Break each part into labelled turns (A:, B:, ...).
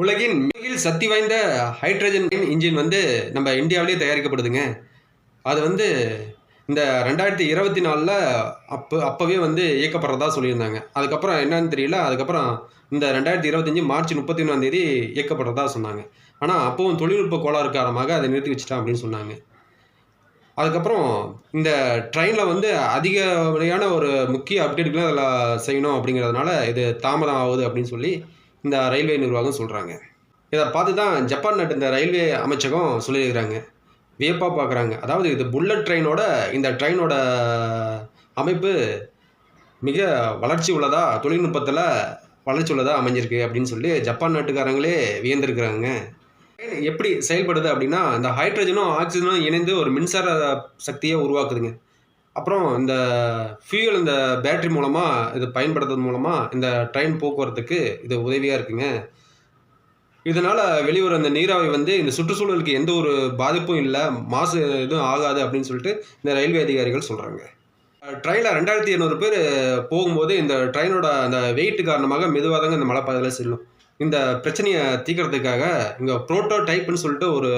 A: உலகின் மிகில் சக்தி வாய்ந்த hydrogen engine வந்து நம்ம இந்தியாவிலேயே தயாரிக்கப்படுதுங்க. அது வந்து இந்த ரெண்டாயிரத்தி இருபத்தி நாலில் அப்போ அப்போவே வந்து இயக்கப்படுறதா சொல்லியிருந்தாங்க. அதுக்கப்புறம் என்னன்னு தெரியல. அதுக்கப்புறம் இந்த ரெண்டாயிரத்தி இருபத்தஞ்சி மார்ச் முப்பத்தி ஒன்றாந்தேதி இயக்கப்படுறதா சொன்னாங்க. ஆனால் அப்போவும் தொழில்நுட்ப கோளாறு காரணமாக அதை நிறுத்தி வச்சிட்டான் அப்படின்னு சொன்னாங்க. அதுக்கப்புறம் இந்த ட்ரெயினில் வந்து அதிகப்படியான ஒரு முக்கிய அப்டேட்டுகளும் அதில் செய்யணும் அப்படிங்கிறதுனால இது தாமதம் ஆகுது அப்படின்னு சொல்லி இந்த ரயில்வே நிர்வாகம் சொல்கிறாங்க இதை பார்த்து தான் ஜப்பான் நாட்டு இந்த ரயில்வே அமைச்சகம் சொல்லியிருக்கிறாங்க. வியப்பாக பார்க்குறாங்க. அதாவது இது புல்லட் ட்ரெயினோட இந்த ட்ரெயினோட அமைப்பு மிக வளர்ச்சி உள்ளதாக தொழில்நுட்பத்தில் வளர்ச்சி உள்ளதாக அமைஞ்சிருக்கு அப்படின்னு சொல்லி ஜப்பான் நாட்டுக்காரங்களே வியந்திருக்கிறாங்க. எப்படி செயல்படுது அப்படின்னா இந்த ஹைட்ரஜனும் ஆக்சிஜனும் இணைந்து ஒரு மின்சார சக்தியை உருவாக்குதுங்க. அப்புறம் இந்த ஃபியூல் இந்த பேட்டரி மூலமாக இது பயன்படுத்துறது மூலமாக இந்த ட்ரெயின் போக்குவரத்துக்கு இது உதவியாக இருக்குங்க. இதனால் வெளிவர இந்த நீராவி வந்து இந்த சுற்றுச்சூழலுக்கு எந்த ஒரு பாதிப்பும் இல்லை மாசு எதுவும் ஆகாது அப்படின்னு சொல்லிட்டு இந்த ரயில்வே அதிகாரிகள் சொல்கிறாங்க ட்ரெயினில் ரெண்டாயிரத்தி இரநூறு பேர் போகும்போது இந்த ட்ரெயினோட அந்த வெயிட் காரணமாக மெதுவாக தாங்க இந்த மலைப்பாதையில் செல்லும். இந்த பிரச்சனையை தீர்க்கறதுக்காக இங்கே ப்ரோட்டோ டைப்னு சொல்லிட்டு ஒரு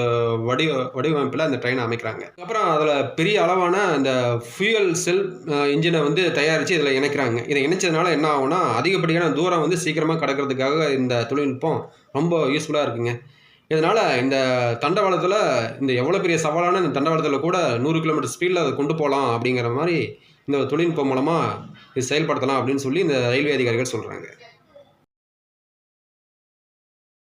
A: வடிவ வடிவமைப்பில் அந்த ட்ரெயினை அமைக்கிறாங்க. அப்புறம் அதில் பெரிய அளவான அந்த ஃபியூயல் செல் இன்ஜினை வந்து தயாரித்து இதில் இணைக்கிறாங்க. இதை இணைச்சதுனால என்ன ஆகும்னா அதிகப்படியான தூரம் வந்து சீக்கிரமாக கிடக்கிறதுக்காக இந்த தொழில்நுட்பம் ரொம்ப யூஸ்ஃபுல்லாக இருக்குங்க. இதனால் இந்த தண்டவாளத்தில் இந்த எவ்வளோ பெரிய சவாலான இந்த தண்டவாளத்தில் கூட நூறு கிலோமீட்டர் ஸ்பீடில் அதை கொண்டு போகலாம் அப்படிங்கிற மாதிரி இந்த தொழில்நுட்பம் மூலமாக இது செயல்படுத்தலாம் அப்படின்னு சொல்லி இந்த ரயில்வே அதிகாரிகள் சொல்கிறாங்க